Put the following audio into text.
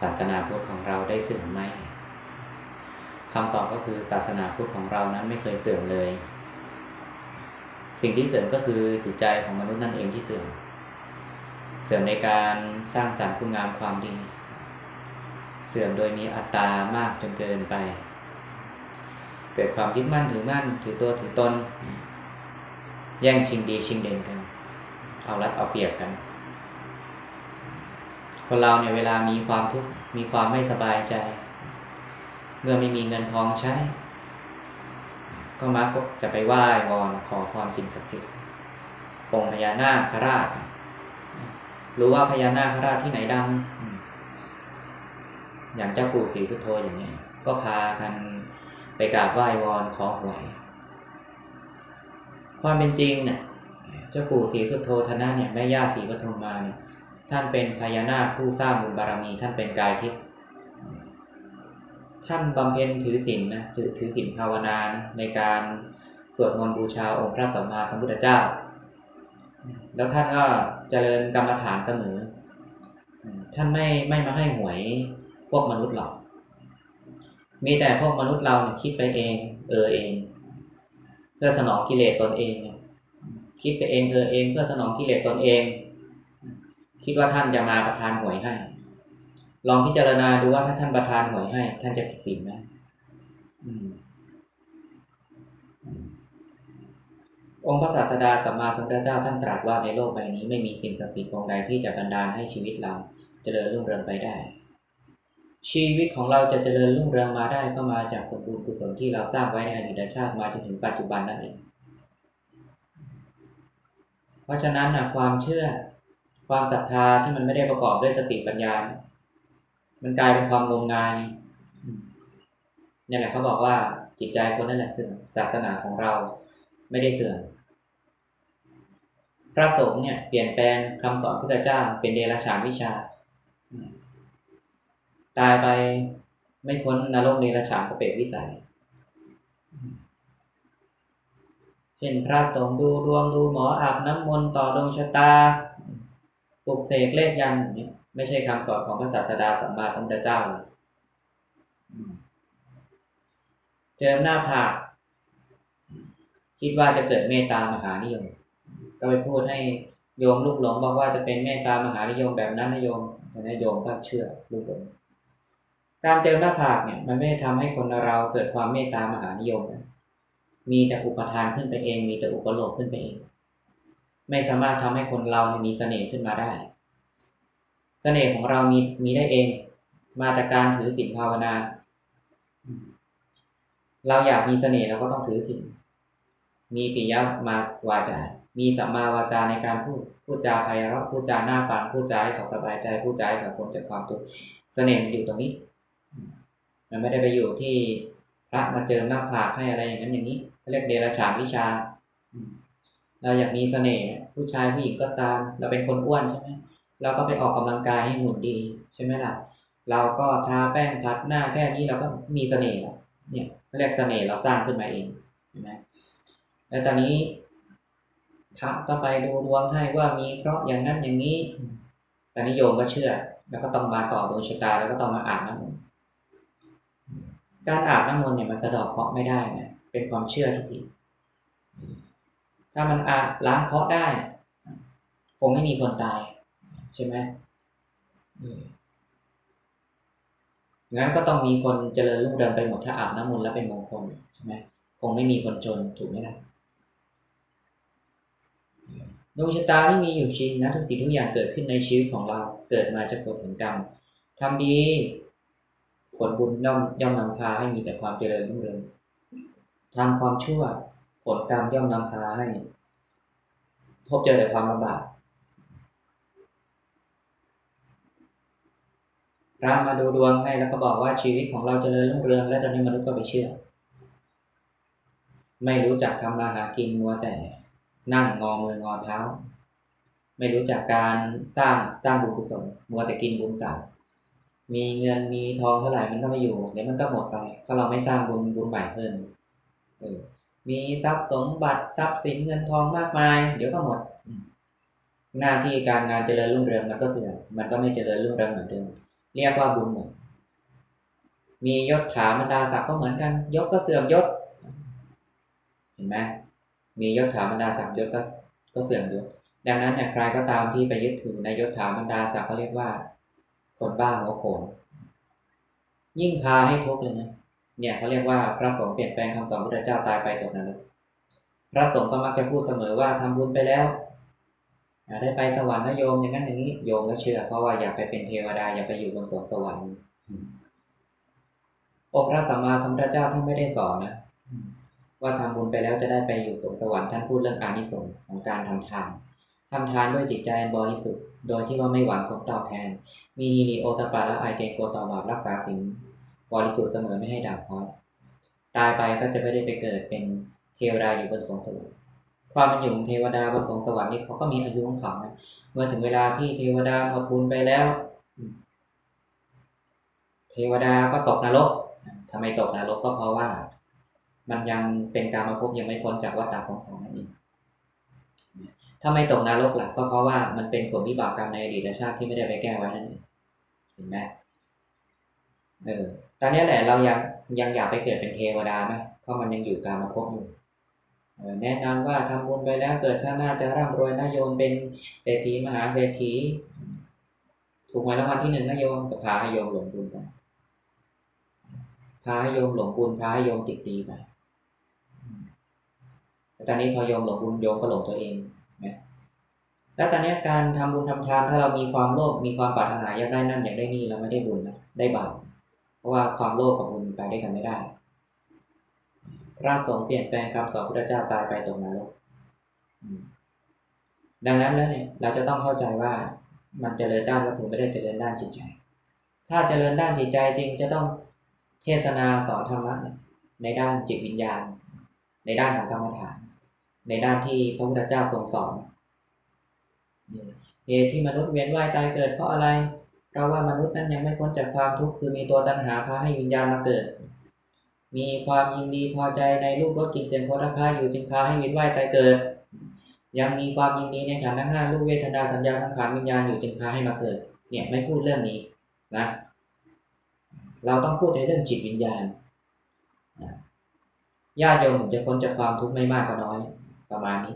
ศาสนาพุทธของเราได้เสื่อมไหมคำตอบก็คือศาสนาพุทธของเรานั้นไม่เคยเสื่อมเลย สิ่งที่เสื่อมก็คือจิตใจของมนุษย์นั่นเองที่เสื่อม เสื่อมในการสร้างสรรค์คุณงามความดี เสื่อมโดยมีอัตตามากจนเกินไป เกิดความยึดมั่นถือมั่นถือตัวถือตน แย่งชิงดีชิงเด่นกัน เอารัดเอาเปรียบกัน คนเราเนี่ยเวลามีความทุกข์มีความไม่สบายใจ เมื่อไม่มีเงินทองใช้ ก็มักจะไปไหว้วอนขอพรสิ่งศักดิ์สิทธิ์องค์พญานาคราชรู้ว่าพญานาคราชที่ไหนดังอย่างเจ้าปู่ศรีสุโธอย่างนี้ก็พากันไปกราบไหว้วอนขอหวย ความเป็นจริงเนี่ยเจ้าปู่ศรีสุโธธนะเนี่ยแม่ย่าศรีปทุมมาเนี่ย ท่านเป็นพญานาคผู้สร้างบุญบารมี ท่านเป็นกายทิพย์ท่านบำเพ็ญถือศีลนะถือศีลภาวนานะในการสวดมนต์บูชาองค์พระสัมมาสัมพุทธเจ้า แล้วท่านก็เจริญกรรมฐานเสมอ ท่านไม่ไม่มาให้หวยพวกมนุษย์หรอก มีแต่พวกมนุษย์เราเนี่ยคิดไปเอง เออเอง เพื่อสนองกิเลสตนเอง คิดไปเองเออเอง เพื่อสนองกิเลสตนเอง คิดว่าท่านจะมาประทานหวยให้ ลองพิจารณาดูว่าถ้าท่านประทานหวยให้ ท่านจะผิดศีลไหมองค์พระศาสดาสัมมาสัมพุทธเจ้าท่านตรัสว่าในโลกใบนี้ไม่มีสิ่งศักดิ์สิทธิ์องใดที่จะบันดาลให้ชีวิตเราจเจริญรุ่งเรืองไปได้ ชีวิตของเราจะเจริญรุ่งเรืองมาได้ก็มาจากผลบุญกุศลที่เราสร้างไว้ในอดีตชาติมาจนถึงปัจจุบันนั่นเองเพราะฉะนั้นนะความเชื่อ ความศรัทธาที่มันไม่ได้ประกอบด้วยสติปัญญา มันกลายเป็นความงมงายนี่แหละเขาบอกว่าจิตใจคนนั่นแหละเสื่อมศาสนาของเราไม่ได้เสื่อมพระสงฆ์เนี่ยเปลี่ยนแปลงคำสอนพุทธเจ้าเป็นเดรัจฉานวิชา ตายไปไม่พ้นนรกเดรัจฉานกเปรตวิสัย เช่นพระสงฆ์ดูดวงดูหมออาบน้ำมนต์ต่อดวงชะตา ปลุกเสกเลขยันนี่ไม่ใช่คำสอนของพระศาสดาสัมมาสัมพุทธเจ้าเลยเจิมหน้าผากคิดว่าจะเกิดเมตตามหานิยม ก็ไปพูดให้โยมลูกหลงบอกว่าจะเป็นเมตตามหานิยมแบบนั้นนะโยมแต่นายโยมก็เชื่อลูกหลงการเจิมหน้าผากเนี่ย มันไม่ได้ทำให้คนเราเกิดความเมตตามหานิยม มีแต่อุปทานขึ้นไปเอง มีแต่อุปโลกขึ้นไปเอง ไม่สามารถทำให้คนเรามีเสน่ห์ขึ้นมาได้ เสน่ห์ของเรามีมีได้เอง มาจากการถือศีลภาวนา เราอยากมีเสน่ห์เราก็ต้องถือศีลมีปิยมาวาจา มีสัมมาวาจาในการพูด พูดจาไพเราะ พูดจาหน้าฟัง พูดจาให้เขาสบายใจ พูดจาให้เขาพ้นจากความทุกข์เสน่ห์อยู่ตรงนี้ มันไม่ได้ไปอยู่ที่พระมาเจอหน้าผากให้อะไรอย่างนั้นอย่างนี้เขาเรียกเดรัจฉานวิชา เราอยากมีเสน่ห์ผู้ชายผู้หญิงก็ตาม เราเป็นคนอ้วนใช่ไหมเราก็ไปออกกำลังกายให้หุ่นดีใช่ไหมล่ะ เราก็ทาแป้งพัดหน้าแค่นี้เราก็มีเสน่ห์แล้วเนี่ยเขาเรียกเสน่ห์เราสร้างขึ้นมาเองใช่ไหมแล้วตอนนี้พระก็ไปดูดวงให้ว่ามีเคราะห์อย่างนั้นอย่างนี้ตอนนี้โยมก็เชื่อ แล้วก็ต้องมาต่อดวงชะตาแล้วก็ต้องมาอาบน้ำมนต์การอาบน้ำมนต์เนี่ยมันสะดอกเคราะห์ไม่ได้นะเป็นความเชื่อที่ผิด ถ้ามันอาล้างเคราะห์ได้ คงไม่มีคนตาย ใช่ไหมงั้นก็ต้องมีคนเจริญรุ่งเรืองไปหมดถ้าอาบน้ำมนต์แล้วเป็นมงคลใช่ไหมคงไม่มีคนจนถูกไหมล่ะดวงชะตาไม่มีอยู่จริงนะทุกสิ่งทุกอย่างเกิดขึ้นในชีวิตของเราเกิดมาจากกฎแห่งกรรมทำดี ผลบุญย่อมย่อมนำพาให้มีแต่ความเจริญรุ่งเรืองทำความชั่ว ผลกรรมย่อมนำพาให้ พบเจอแต่ความลำบาก พระมาดูดวงให้แล้วก็บอกว่าชีวิตของเราเจริญรุ่งเรืองและตอนนี้มนุษย์ก็ไปเชื่อ ไม่รู้จักทำมาหากินมัวแต่นั่งงอมืองอเท้า ไม่รู้จักการสร้างสร้างบุญกุศลมัวแต่กินบุญเก่ามีเงินมีทองเท่าไหร่มันก็ไม่อยู่เดี๋ยวมันก็หมดไปถ้าะเราไม่สร้างบุญบุญใหม่เพิ่มเออ มีทรัพย์สมบัติทรัพย์สินเงินทองมากมาย เดี๋ยวก็หมด หน้าที่การงานเจริญรุ่งเรืองมันก็เสื่อมมันก็ไม่เจริญรุ่งเรืองเหมือนเดิมเรียกว่าบุญหมดมียศถาบรรดาศักดิ์ก็เหมือนกัน ยศก็เสื่อมยศ เห็นไหมมียศถาบรรดาศักดิ์ยศก็ก็เสื่อมยศดังนั้นเนี่ยใครก็ตามที่ไปยึดถือในยศถาบรรดาศักดิ์เขาเรียกว่า คนบ้าหัวโขนยิ่งพาให้ทุกข์เลยนะ เนี่ยเขาเรียกว่าพระสงฆ์เปลี่ยนแปลงคำสอนพระเจ้าตายไปตกนรกพระสงฆ์ก็มักจะพูดเสมอว่าทำบุญไปแล้วได้ไปสวรรค์นะโยมอย่างนั้นอย่างนี้โยมก็เชื่อเพราะว่าอยากไปเป็นเทวดาอยากไปอยู่บนสวงสวรรค์องค์พระสัมมาสัมพุทธเจ้าท่านไม่ได้สอนนะว่าทำบุญไปแล้วจะได้ไปอยู่สวงสวรรค์ท่านพูดเรื่องอานิสงส์ของการทำทานทำทานด้วยจิตใจบริสุทธิ์โดยที่ว่าไม่หวังผลตอบแทน มีฮีริโอตปาและไอเกโกตอบาปรักษาสิ่ง บริสุทธิ์เสมอไม่ให้ด่างพร้อยตายไปก็จะไม่ได้ไปเกิดเป็นเทวดาอยู่บนสวงสวรรค์ความเป็นอยู่ของเทวดาบนสวงสวรรค์นี่เขาก็มีอายุของเขานะเมื่อถึงเวลาที่เทวดามดบุญไปแล้ว เทวดาก็ตกนรกทำไมตกนรกก็เพราะว่า มันยังเป็นการมาพบยังไม่พ้นจากวัฏสงสารนั่นเองถ้าไม่ตกนรกหล่ะก็เพราะว่ามันเป็นผลวิบากกรรมในอดีตชาติที่ไม่ได้ไปแก้ไว้นั่นเองเห็นไหม เออตอนนี้แหละเรายังยังอยากไปเกิดเป็นเทวดาไหมเพราะมันยังอยู่การมาพบอยู่เออแนะนำว่าทำบุญไปแล้วเกิดชาติหน้าจะร่ำรวยนะโยมเป็นเศรษฐีมหาเศรษฐี ถูกหวยรางวัลที่หนึ่งนะโยมก็พาโยมหลงบุญไปพาโยมหลงบุญพาโยมติดดีไปแต่ตอนนี้พอโยมหลงบุญโยมก็หลงตัวเองนะแล้วตอนนี้การทำบุญทำทานถ้าเรามีความโลภมีความปรารถนาอยากได้นั่นอยากได้นี่เราไม่ได้บุญนะได้บาป ราะว่าความโลภกับบุญไปด้วยกันไม่ได้พระสงเปลี่ยนแปลงคำสอนพระเจ้าตายไปตรงนรกดังนั้นแล้วเนี่ยเราจะต้องเข้าใจว่ามันจเจริญด้านวัตถุไม่ได้เจริญด้านจิตใจ ถ้าเจริญด้านจิตใจจริงจะต้องเทศนาสอนธรรมะในด้านจิตวิญญาณ ในด้านของกรรมฐาน ในด้านที่พระพุทธเจ้าทรงสอนเหตุที่มนุษย์เวียนว่ายตายเกิดเพราะอะไร เพราะว่ามนุษย์นั้นยังไม่พ้นจากความทุกข์คือมีตัวตัณหาพาให้วิญญาณมาเกิด มีความยินดีพอใจในรูปรสกลิ่นเสียงโผฏฐัพอยู่จึงพาให้วียนว่ายตายเกิด ยังมีความยินดีในขันธ์ทั้งห้ารูปเวทนาสัญญาสังขารวิญญาณอยู่จึงพาให้มาเกิด เนี่ยไม่พูดเรื่องนี้นะเราต้องพูดในเรื่องจิตวิญญาณญาติโยมถึงจะพ้นจากความทุกข์ไม่มากก็น้อยประมาณนี้